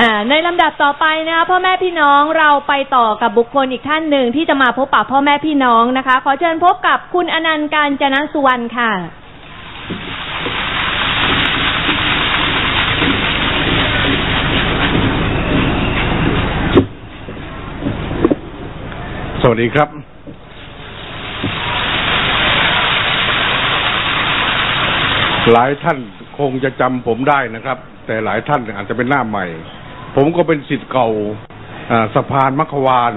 อ่าในลำดับต่อไปนะคะพ่อแม่พี่น้องเราไปต่อกับบุคคลอีกท่านหนึ่งที่จะมาพบปะพ่อแม่พี่น้องนะคะ ขอเชิญพบกับคุณอนันต์การจนะสุวรรณค่ะ สวัสดีครับหลายท่านคงจะจำผมได้นะครับ แต่หลายท่านอาจจะเป็นหน้าใหม่ ผมก็เป็นสิทธิ์เก่าสะพานมัคควาน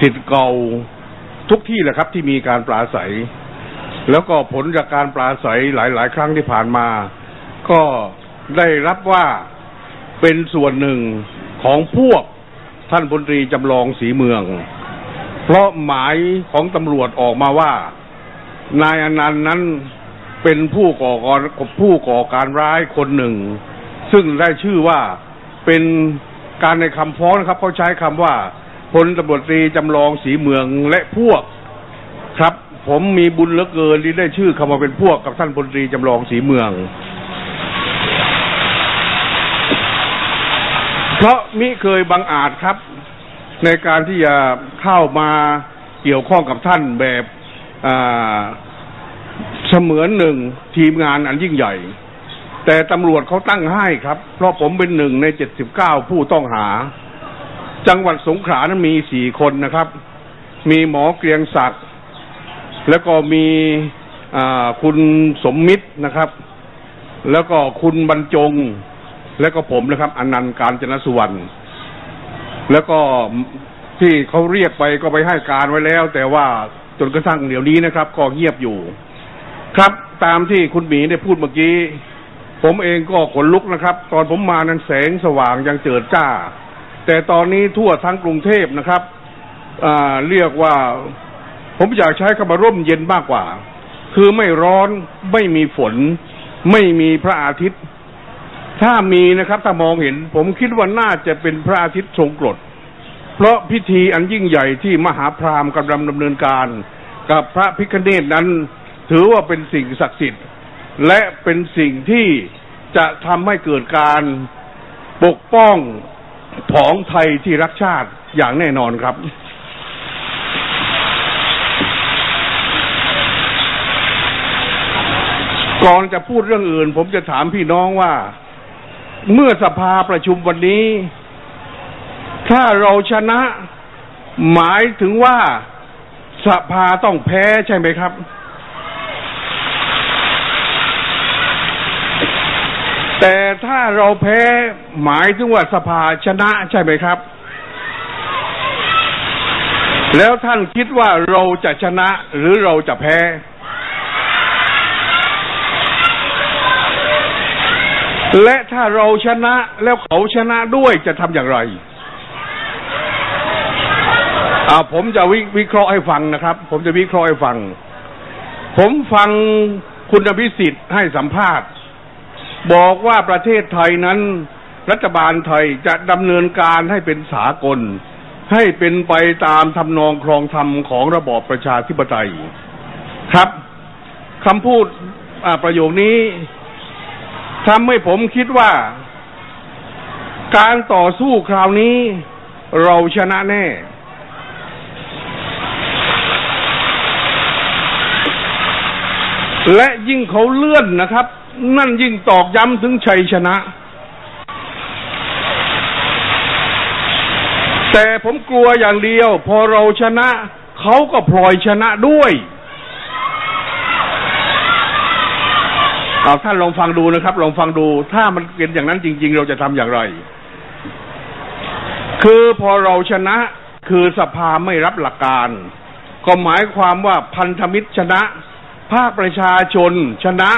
สิทธิ์เก่าทุกที่แหละครับที่มีการปราศัย แล้วก็ผลจากการปราศัยหลาย ๆ ครั้งที่ผ่านมา ก็ได้รับว่าเป็นส่วนหนึ่งของพวกท่านพลตรีจำลองสีเมือง เพราะหมายของตำรวจออกมาว่า นายอนันต์นั้นเป็นผู้ก่อการผู้ก่อการร้ายคนหนึ่ง ซึ่งได้ชื่อว่า เป็นการในคำฟ้องนะครับเขาใช้คำว่าพลตำรวจตรีจำลองสีเมืองและพวกครับ ผมมีบุญเหลือเกินที่ได้ชื่อคำว่าเป็นพวกกับท่านพลตรีจำลองสีเมือง เพราะมิเคยบังอาจครับ ในการที่จะเข้ามาเกี่ยวข้องกับท่านแบบเสมือนหนึ่งทีมงานอันยิ่งใหญ่ แต่ตำรวจเขาตั้งให้ครับ เพราะผมเป็นหนึ่งในเจ็ดสิบเก้าผู้ต้องหา จังหวัดสงขลานั้นมีสี่คนนะครับ มีหมอเกรียงศักดิ์แล้วก็มีคุณสมมิตรนะครับ แล้วก็คุณบรรจง แล้วก็ผมนะครับอนันต์การจนสุวรรณแล้วก็ที่เขาเรียกไปก็ไปให้การไว้แล้ว แต่ว่าจนกระทั่งเดี๋ยวนี้นะครับ ก็เงียบอยู่ ครับตามที่คุณหมีได้พูดเมื่อกี้ ผมเองก็ขนลุกนะครับ ตอนผมมานั้นแสงสว่างยังเจิดจ้า แต่ตอนนี้ทั่วทั้งกรุงเทพนะครับเรียกว่าผมอยากใช้คำว่าร่มเย็นมากกว่า คือไม่ร้อนไม่มีฝน ไม่มีพระอาทิตย์ ถ้ามีนะครับ ถ้ามองเห็น ผมคิดว่าน่าจะเป็นพระอาทิตย์ทรงกรดเพราะพิธีอันยิ่งใหญ่ที่มหาพราหมณ์กำลังดำเนินการ กับพระพิคเนตนั้น ถือว่าเป็นสิ่งศักดิ์สิทธิ์ และเป็นสิ่งที่ จะทำให้เกิดการปกป้องของไทยที่รักชาติอย่างแน่นอนครับ ก่อนจะพูดเรื่องอื่น ผมจะถามพี่น้องว่า เมื่อสภาประชุมวันนี้ ถ้าเราชนะหมายถึงว่าสภาต้องแพ้ใช่ไหมครับ แต่ถ้าเราแพ้หมายถึงว่าสภาชนะใช่ไหมครับ แล้วท่านคิดว่าเราจะชนะหรือเราจะแพ้ และถ้าเราชนะแล้วเขาชนะด้วยจะทำอย่างไรอ่าผมจะวิวิเคราะห์ให้ฟังนะครับ ผมจะวิเคราะห์ให้ฟัง ผมฟังคุณอภิสิทธิ์ให้สัมภาษณ์ บอกว่าประเทศไทยนั้น รัฐบาลไทยจะดำเนินการให้เป็นสากล ให้เป็นไปตามทำนองครองธรรมของระบอบประชาธิปไตย ครับคำพูดประโยคนี้ทำให้ผมคิดว่า การต่อสู้คราวนี้ เราชนะแน่ และยิ่งเขาเลื่อนนะครับ นั่นยิ่งตอกย้ำถึงชัยชนะ แต่ผมกลัวอย่างเดียว พอเราชนะ เขาก็พลอยชนะด้วยเอาท่านลองฟังดูนะครับ ลองฟังดู ถ้ามันเป็นอย่างนั้นจริง ๆ เราจะทำอย่างไร คือพอเราชนะ คือสภาไม่รับหลักการ ก็หมายความว่าพันธมิตรชนะ ภาคประชาชนชนะ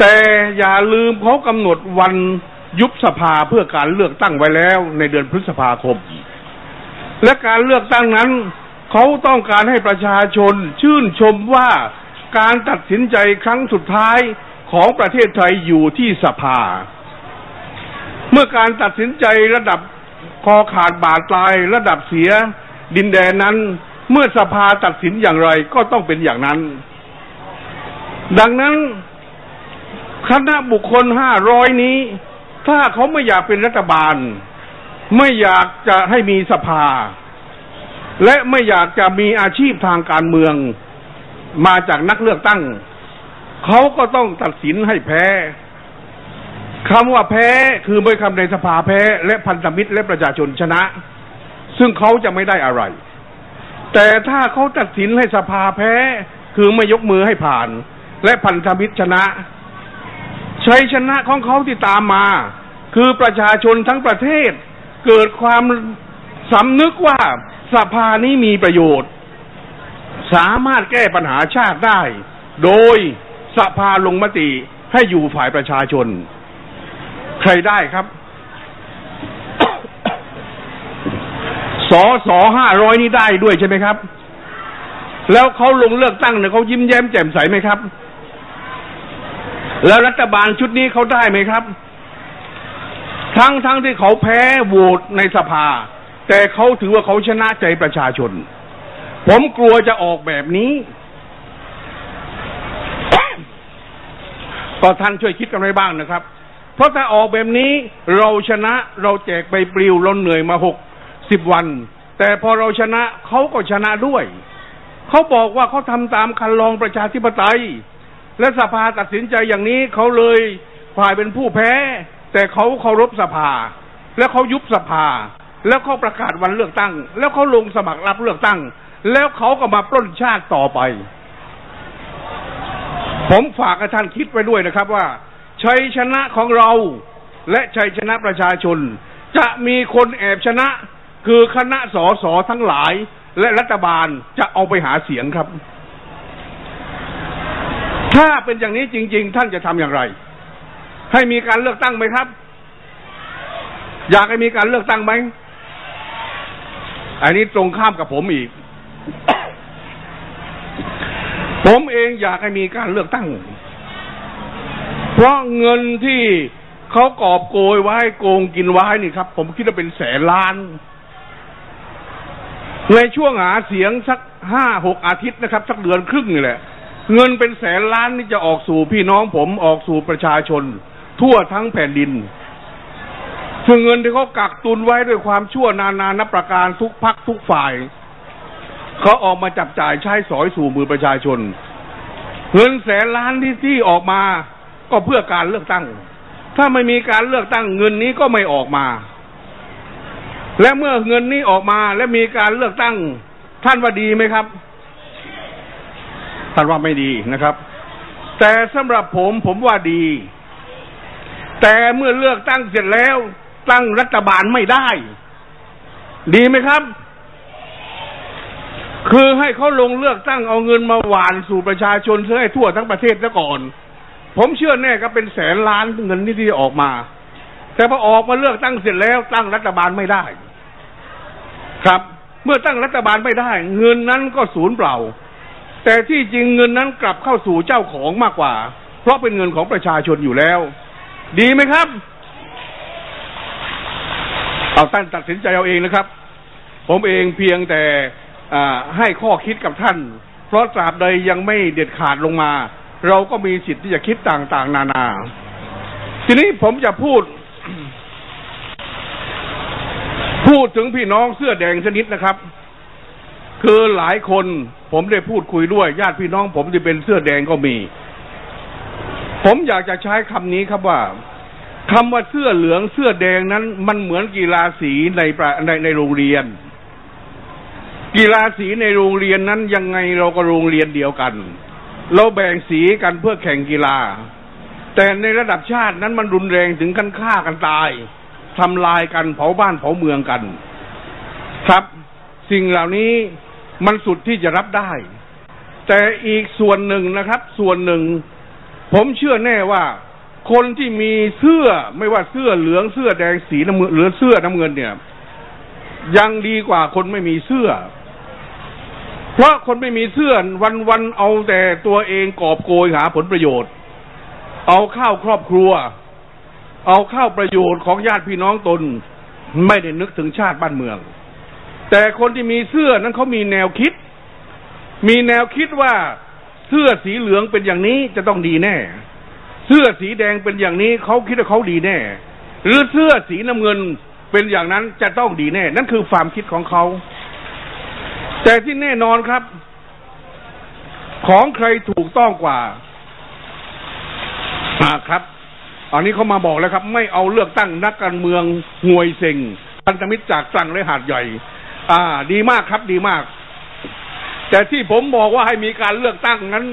แต่อย่าลืมเขากำหนดวันยุบสภาเพื่อการเลือกตั้งไว้แล้วในเดือนพฤษภาคม และการเลือกตั้งนั้นเขาต้องการให้ประชาชนชื่นชมว่าการตัดสินใจครั้งสุดท้ายของประเทศไทยอยู่ที่สภา เมื่อการตัดสินใจระดับคอขาดบาดตายระดับเสียดินแดนนั้น เมื่อสภาตัดสินอย่างไรก็ต้องเป็นอย่างนั้น ดังนั้น คณะบุคคลห้าร้อยนี้ ถ้าเขาไม่อยากเป็นรัฐบาล ไม่อยากจะให้มีสภา และไม่อยากจะมีอาชีพทางการเมือง มาจากนักเลือกตั้ง เขาก็ต้องตัดสินให้แพ้คำว่าแพ้คือไม่คำในสภาแพ้ และพันธมิตรและประชาชนชนะ ซึ่งเขาจะไม่ได้อะไร แต่ถ้าเขาตัดสินให้สภาแพ้ คือไม่ยกมือให้ผ่าน และพันธมิตรชนะ ชัยชนะของเขาที่ตามมา คือประชาชนทั้งประเทศ เกิดความสำนึกว่าสภานี้มีประโยชน์ สามารถแก้ปัญหาชาติได้ โดยสภาลงมติให้อยู่ฝ่ายประชาชน ใครได้ครับสอสอห้าร้อยนี่ได้ด้วยใช่ไหมครับ แล้วเขาลงเลือกตั้งเนี่ยเขายิ้มแย้มแจ่มใสไหมครับ แล้วรัฐบาลชุดนี้เขาได้ไหมครับ ทั้งทั้งที่เขาแพ้โหวตในสภา แต่เขาถือว่าเขาชนะใจประชาชน ผมกลัวจะออกแบบนี้ก็ท่านช่วยคิดกันไว้บ้างนะครับ เพราะถ้าออกแบบนี้เราชนะเราแจกใบปลิวเราเหนื่อยมาหกสิบวัน แต่พอเราชนะเขาก็ชนะด้วย เขาบอกว่าเขาทำตามคันลองประชาธิปไตย และสภาตัดสินใจอย่างนี้เขาเลยฝ่ายเป็นผู้แพ้ แต่เขาเคารพสภา แล้วเขายุบสภา แล้วเขาประกาศวันเลือกตั้ง แล้วเขาลงสมัครรับเลือกตั้ง แล้วเขาก็มาปล้นชาติต่อไป ผมฝากให้ท่านคิดไปด้วยนะครับว่า ชัยชนะของเราและชัยชนะประชาชน จะมีคนแอบชนะ คือคณะสอสอทั้งหลาย และรัฐบาลจะเอาไปหาเสียงครับ ถ้าเป็นอย่างนี้จริง ๆ ท่านจะทำอย่างไร ให้มีการเลือกตั้งไหมครับ อยากให้มีการเลือกตั้งไหมอันนี้ตรงข้ามกับผมอีก ผมเองอยากให้มีการเลือกตั้ง เพราะเงินที่เขากอบโกยไว้โกงกินไว้นี่ครับ ผมคิดว่าเป็นแสนล้าน ในช่วงหาเสียงสักห้าหกอาทิตย์นะครับ สักเดือนครึ่งนี่แหละ เงินเป็นแสนล้านนี่จะออกสู่พี่น้องผมออกสู่ประชาชน ทั่วทั้งแผ่นดินซึ่งเงินที่เขากักตุนไว้ด้วยความชั่วนานานับประการทุกพักทุกฝ่ายเขาออกมาจับจ่ายใช้สอยสู่มือประชาชน เงินแสนล้านที่ที่ออกมาก็เพื่อการเลือกตั้ง ถ้าไม่มีการเลือกตั้งเงินนี้ก็ไม่ออกมา และเมื่อเงินนี้ออกมาและมีการเลือกตั้ง ท่านว่าดีไหมครับ ท่านว่าไม่ดีนะครับ แต่สำหรับผมผมว่าดี แต่เมื่อเลือกตั้งเสร็จแล้วตั้งรัฐบาลไม่ได้ ดีไหมครับ คือให้เขาลงเลือกตั้งเอาเงินมาหวานสู่ประชาชนเพื่อให้ทั่วทั้งประเทศซะก่อน ผมเชื่อแน่ก็เป็นแสนล้านเงินนี่ที่ออกมา แต่พอออกมาเลือกตั้งเสร็จแล้ว ตั้งรัฐบาลไม่ได้ ครับ เมื่อตั้งรัฐบาลไม่ได้ เงินนั้นก็สูญเปล่า แต่ที่จริงเงินนั้นกลับเข้าสู่เจ้าของมากกว่า เพราะเป็นเงินของประชาชนอยู่แล้ว ดีไหมครับ เอาท่านตัดสินใจเอาเองนะครับ ผมเองเพียงแต่ให้ข้อคิดกับท่าน เพราะตราบใดยังไม่เด็ดขาดลงมา เราก็มีสิทธิ์ที่จะคิดต่างๆ นานา ทีนี้ผมจะพูด พูดถึงพี่น้องเสื้อแดงชนิดนะครับ คือหลายคน ผมได้พูดคุยด้วย ญาติพี่น้องผมที่เป็นเสื้อแดงก็มี ผมอยากจะใช้คำนี้ครับว่าคำว่าเสื้อเหลืองเสื้อแดงนั้น มันเหมือนกีฬาสีในในในโรงเรียน กีฬาสีในโรงเรียนนั้นยังไงเราก็โรงเรียนเดียวกัน เราแบ่งสีกันเพื่อแข่งกีฬา แต่ในระดับชาตินั้นมันรุนแรงถึงกันฆ่ากันตายทำลายกันเผาบ้านเผาเมืองกัน ครับ สิ่งเหล่านี้ มันสุดที่จะรับได้ แต่อีกส่วนหนึ่งนะครับ ส่วนหนึ่ง ผมเชื่อแน่ว่า คนที่มีเสื้อไม่ว่าเสื้อเหลืองเสื้อแดงสีน้ำเงินหรือเสื้อน้ำเงินเนี่ย ยังดีกว่าคนไม่มีเสื้อ เพราะคนไม่มีเสื้อวันวันเอาแต่ตัวเองกอบโกยหาผลประโยชน์ เอาข้าวครอบครัว เอาข้าวประโยชน์ของญาติพี่น้องตน ไม่ได้นึกถึงชาติบ้านเมือง แต่คนที่มีเสื้อนั้นเขามีแนวคิด มีแนวคิดว่าเสื้อสีเหลืองเป็นอย่างนี้จะต้องดีแน่ เสื้อสีแดงเป็นอย่างนี้เขาคิดว่าเขาดีแน่ หรือเสื้อสีน้ำเงินเป็นอย่างนั้นจะต้องดีแน่ นั่นคือความคิดของเขา แต่ที่แน่นอนครับ ของใครถูกต้องกว่าอาครับอันนี้เขามาบอกแล้วครับ ไม่เอาเลือกตั้งนักการเมืองห่วยเซ็งพันธมิตรจากตรังและหาดใหญ่ อ่า ดีมากครับดีมาก แต่ที่ผมบอกว่าให้มีการเลือกตั้งนั้น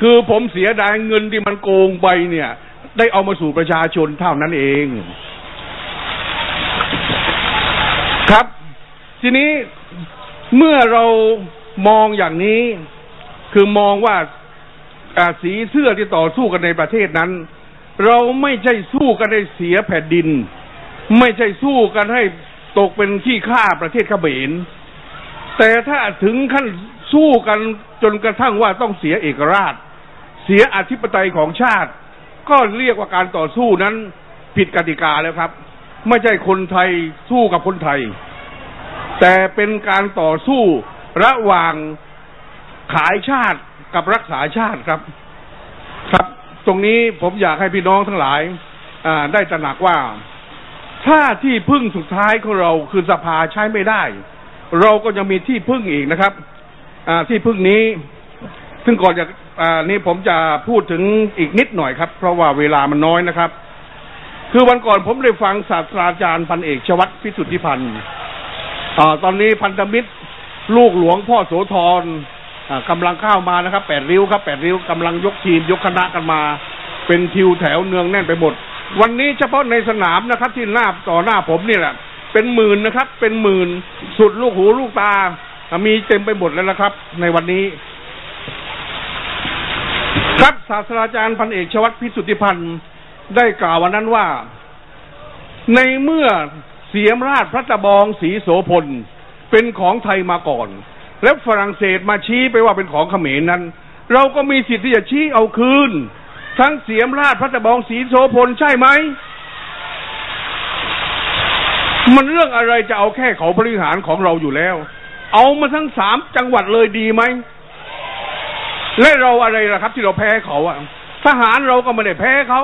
คือผมเสียดายเงินที่มันโกงไปเนี่ย ได้เอามาสู่ประชาชนเท่านั้นเอง ครับ ทีนี้เมื่อเรามองอย่างนี้ คือมองว่าอ่าสีเสื้อที่ต่อสู้กันในประเทศนั้น เราไม่ใช่สู้กันให้เสียแผ่นดิน ไม่ใช่สู้กันให้ ตกเป็นที่ฆ่าประเทศเขมรแต่ถ้าถึงขั้นสู้กันจนกระทั่งว่าต้องเสียเอกราช เสียอธิปไตยของชาติ ก็เรียกว่าการต่อสู้นั้นผิดกติกาแล้วครับ ไม่ใช่คนไทยสู้กับคนไทย แต่เป็นการต่อสู้ระหว่างขายชาติกับรักษาชาติครับ ครับ ตรงนี้ผมอยากให้พี่น้องทั้งหลายได้ตระหนักว่า ถ้าที่พึ่งสุดท้ายของเราคือสภาใช้ไม่ได้ เราก็ยังมีที่พึ่งอีกนะครับที่พึ่งนี้ ซึ่งก่อนจะอ่านี้ผมจะพูดถึงอีกนิดหน่อยครับ เพราะว่าเวลามันน้อยนะครับ คือวันก่อนผมได้ฟังศาสตราจารย์พันเอกชวัตพิสุทธิพันธ์ตอนนี้พันธมิตรลูกหลวงพ่อโสธรกำลังเข้ามานะครับแปดริ้วครับแปดริ้วกำลังยกทีมยกคณะกันมา เป็นทิวแถวเนืองแน่นไปหมด วันนี้เฉพาะในสนามนะครับ ที่หน้าต่อหน้าผมนี่แหละ เป็นหมื่นนะครับ เป็นหมื่นสุดลูกหูลูกตา มีเต็มไปหมดแล้วนะครับ ในวันนี้ ครับศาสตราจารย์พันเอกชวัตพิสุทธิพันธ์ได้กล่าววันนั้นว่า ในเมื่อเสียมราชพระตะบองสีโสพลเป็นของไทยมาก่อน แล้วฝรั่งเศสมาชี้ไปว่าเป็นของเขมรนั้น เราก็มีสิทธิ์ที่จะชี้เอาคืน ทั้งเสียมราชพระตะบองสีโสพลใช่ไหม มันเรื่องอะไรจะเอาแค่เขาบริหารของเราอยู่แล้ว เอามาทั้งสามจังหวัดเลยดีไหม และเราอะไรล่ะครับ ที่เราแพ้เขาอะทหารเราก็ไม่ได้แพ้เขา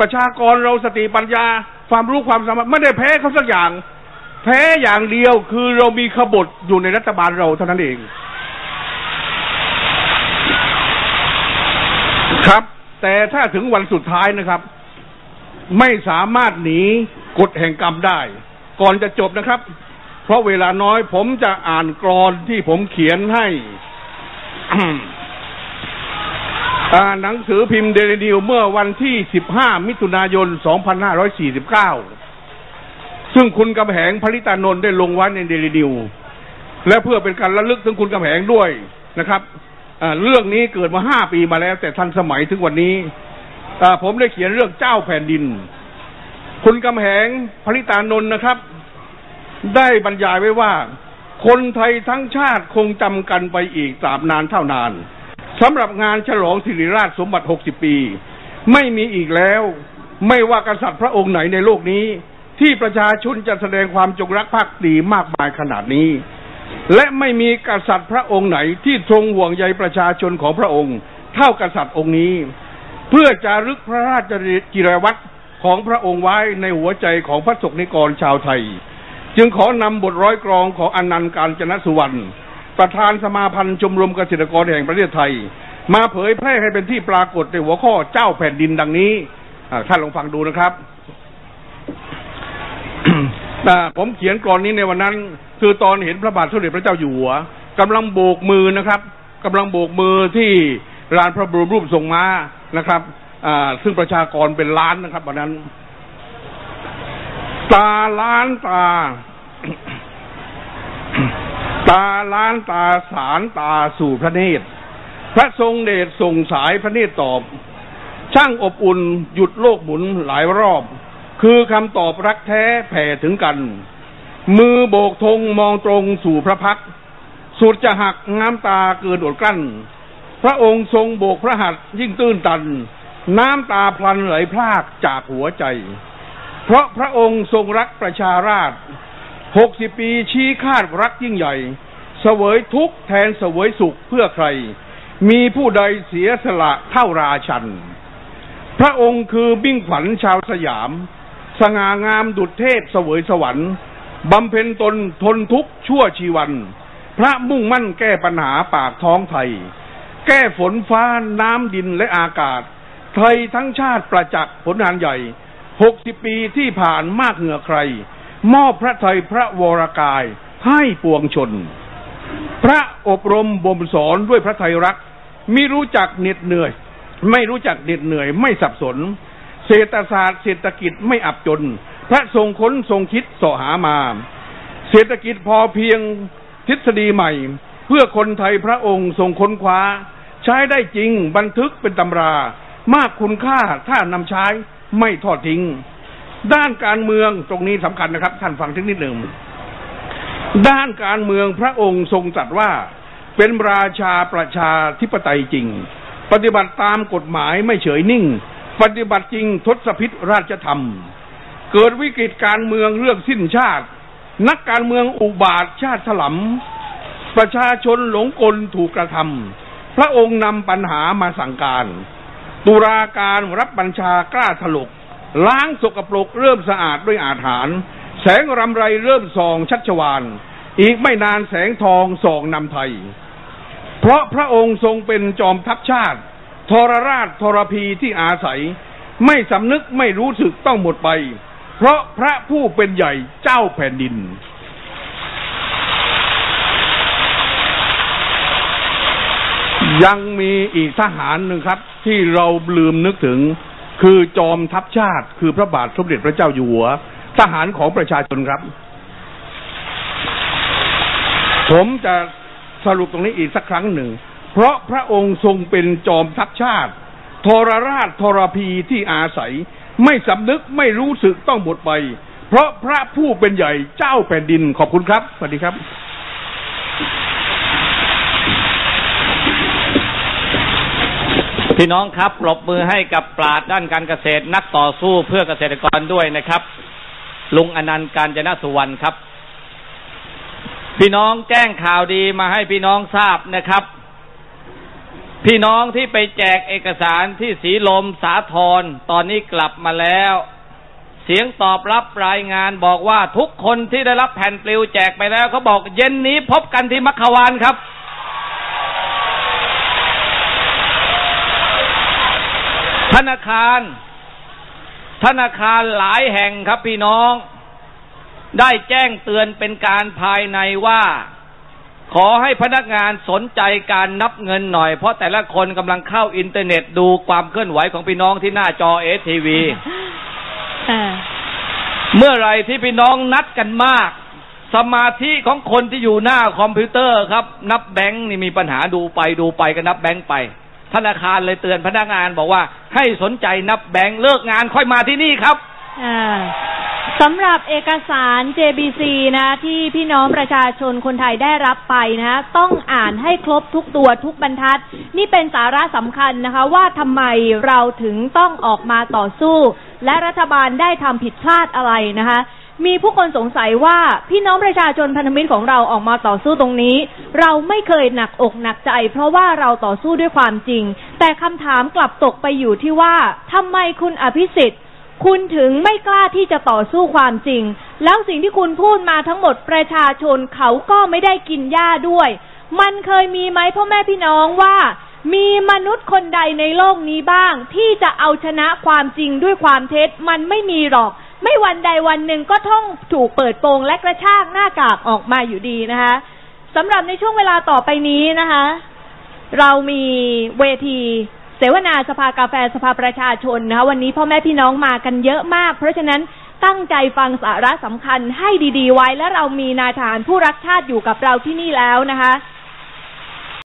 ประชากรเราสติปัญญา ความรู้ความสามารถไม่ได้แพ้เขาสักอย่าง แพ้อย่างเดียวคือเรามีขบฏอยู่ในรัฐบาลเราเท่านั้นเอง ครับ แต่ถ้าถึงวันสุดท้ายนะครับ ไม่สามารถหนีกฎแห่งกรรมได้ ก่อนจะจบนะครับ เพราะเวลาน้อยผมจะอ่านกรอนที่ผมเขียนให้อ่าหนังสือพิมพ์เดลินิวเมื่อวันที่ 15 มิถุนายน 2549 ซึ่งคุณกำแหงพริตานนท์ได้ลงไว้ในเดลินิว และเพื่อเป็นการระลึกถึงคุณกำแหงด้วยนะครับ เรื่องนี้เกิดมาห้าปีมาแล้ว แต่ทันสมัยถึงวันนี้ผมได้เขียนเรื่องเจ้าแผ่นดิน คุณกำแหงพริตานนท์นะครับ ได้บรรยายไว้ว่า คนไทยทั้งชาติคงจำกันไปอีกตราบนานเท่านานสำหรับงานฉลองสิริราชสมบัติ60ปี ไม่มีอีกแล้ว ไม่ว่ากษัตริย์พระองค์ไหนในโลกนี้ ที่ประชาชนจะแสดงความจงรักภักดีมากมายขนาดนี้ และไม่มีกษัตริย์พระองค์ไหนที่ทรงห่วงใยประชาชนของพระองค์ เท่ากษัตริย์องค์นี้ เพื่อจารึกพระราชกิรวัตรของพระองค์ไว้ในหัวใจของพระสกนิกรชาวไทย จึงขอนำบทร้อยกรองของอนันต์การจนสุวรรณประธานสมาพันธ์ชมรมเกษตรกรแห่งประเทศไทย มาเผยแพร่ให้เป็นที่ปรากฏในหัวข้อเจ้าแผ่นดินดังนี้ท่านลองฟังดูนะครับผมเขียนกรอนนี้ในวันนั้น คือตอนเห็นพระบาทสมเด็จพระเจ้าอยู่หัวกำลังโบกมือนะครับกำลังโบกมือที่ลานพระบรมรูปทรงม้านะครับอ่าซึ่งประชากรเป็นล้านนะครับวันนั้น ตาล้านตา ตาล้านตาสารตาสู่พระเนตร พระทรงเดชส่งสายพระเนตรตอบ ช่างอบอุ่นหยุดโลกหมุนหลายรอบ คือคำตอบรักแท้แผ่ถึงกัน มือโบกธงมองตรงสู่พระพักตร์สุดจะหักน้ำตาเกินอดกลั้น พระองค์ทรงโบกพระหัตถ์ยิ่งตื้นตัน น้ำตาพลันไหลพรากจากหัวใจ เพราะพระองค์ทรงรักประชาราษฎร์หกสิบปีชี้คาดรักยิ่งใหญ่ เสวยทุกข์แทนเสวยสุขเพื่อใคร มีผู้ใดเสียสละเท่าราชัน พระองค์คือบิ้งขวัญชาวสยาม สง่างามดุจเทพเสวยสวรรค์ บำเพ็ญตนทนทุกข์ชั่วชีวัน พระมุ่งมั่นแก้ปัญหาปากท้องไทย แก้ฝนฟ้าน้ำดินและอากาศ ไทยทั้งชาติประจักษ์ผลงานใหญ่หกสิบปีที่ผ่านมากเหงื่อใคร มอบพระไทยพระวรกายให้ปวงชน พระอบรมบ่มสอนด้วยพระไทยรักมิรู้จักเหน็ดเหนื่อย ไม่รู้จักเหน็ดเหนื่อยไม่สับสน เศรษฐศาสตร์เศรษฐกิจไม่อับจน พระทรงค้นทรงคิดเสาะหามา เศรษฐกิจพอเพียงทฤษฎีใหม่ เพื่อคนไทยพระองค์ทรงค้นคว้า ใช้ได้จริงบันทึกเป็นตำรา มากคุณค่าถ้านำใช้ไม่ทอดทิ้ง ด้านการเมืองตรงนี้สำคัญนะครับ ท่านฟังทึกนิดหนึ่งด้านการเมืองพระองค์ทรงตรัสว่า เป็นราชาประชาธิปไตยจริง ปฏิบัติตามกฎหมายไม่เฉยนิ่ง ปฏิบัติจริงทศพิษราชธรรม เกิดวิกฤตการเมืองเรื่องสิ้นชาติ นักการเมืองอุบาทชาติถลำประชาชนหลงกลถูกกระทำพระองค์นำปัญหามาสั่งการ ตุลาการรับบัญชากล้าถลก ล้างสกปรกเริ่มสะอาดด้วยอาถรรพ์แสงรำไรเริ่มส่องชัชวานอีกไม่นานแสงทองส่องนำไทย เพราะพระองค์ทรงเป็นจอมทัพชาติ ทรราชทรพีที่อาศัย ไม่สำนึกไม่รู้สึกต้องหมดไป เพราะพระผู้เป็นใหญ่เจ้าแผ่นดิน ยังมีอีกทหารหนึ่งครับ ที่เราลืมนึกถึง คือจอมทัพชาติ คือพระบาทสมเด็จพระเจ้าอยู่หัว ทหารของประชาชนครับ ผมจะสรุปตรงนี้อีกสักครั้งหนึ่ง เพราะพระองค์ทรงเป็นจอมทัพชาติ ทรราชทรพีที่อาศัย ไม่สำนึกไม่รู้สึกต้องหมดไป เพราะพระผู้เป็นใหญ่เจ้าแผ่นดินขอบคุณครับ สวัสดีครับพี่น้องครับปรบมือให้กับปราดด้านการเกษตรนักต่อสู้เพื่อเกษตรกรด้วยนะครับ ลุงอนันต์การจนสุวรรณครับ พี่น้องแจ้งข่าวดีมาให้พี่น้องทราบนะครับ พี่น้องที่ไปแจกเอกสารที่สีลมสาทรตอนนี้กลับมาแล้ว เสียงตอบรับรายงานบอกว่าทุกคนที่ได้รับแผ่นปลิวแจกไปแล้วเขาบอกเย็นนี้พบกันที่มัคควานครับ ธนาคาร ธนาคารหลายแห่งครับพี่น้อง ได้แจ้งเตือนเป็นการภายในว่า ขอให้พนักงานสนใจการนับเงินหน่อย เพราะแต่ละคนกำลังเข้าอินเทอร์เน็ตดูความเคลื่อนไหวของพี่น้องที่หน้าจอเอทีวีอ่าเมื่อไหรที่พี่น้องนัดกันมาก สมาธิของคนที่อยู่หน้าคอมพิวเตอร์ครับ นับแบงค์นี่มีปัญหาดูไปดูไปก็นับแบงค์ไป ธนาคารเลยเตือนพนักงานบอกว่า ให้สนใจนับแบงค์เลิกงานค่อยมาที่นี่ครับอ่า สำหรับเอกสาร JBC นะที่พี่น้องประชาชนคนไทยได้รับไปนะต้องอ่านให้ครบทุกตัวทุกบรรทัด นี่เป็นสาระสำคัญนะคะ ว่าทำไมเราถึงต้องออกมาต่อสู้ และรัฐบาลได้ทำผิดพลาดอะไรนะคะ มีผู้คนสงสัยว่าพี่น้องประชาชนพันธมิตรของเราออกมาต่อสู้ตรงนี้ เราไม่เคยหนักอกหนักใจ เพราะว่าเราต่อสู้ด้วยความจริง แต่คำถามกลับตกไปอยู่ที่ว่าทำไมคุณอภิสิทธิ์ คุณถึงไม่กล้าที่จะต่อสู้ความจริง แล้วสิ่งที่คุณพูดมาทั้งหมดประชาชนเขาก็ไม่ได้กินหญ้าด้วย มันเคยมีไหมพ่อแม่พี่น้องว่า มีมนุษย์คนใดในโลกนี้บ้าง ที่จะเอาชนะความจริงด้วยความเท็จมันไม่มีหรอก ไม่วันใดวันหนึ่งก็ต้องถูกเปิดโปงและกระชากหน้ากากออกมาอยู่ดีนะคะสำหรับในช่วงเวลาต่อไปนี้นะคะ เรามีเวที เสวนาสภากาแฟสภาประชาชนนะคะวันนี้พ่อแม่พี่น้องมากันเยอะมาก เพราะฉะนั้นตั้งใจฟังสาระสำคัญให้ดี ๆ ไว้และเรามีนายทหารผู้รักชาติอยู่กับเราที่นี่แล้วนะคะ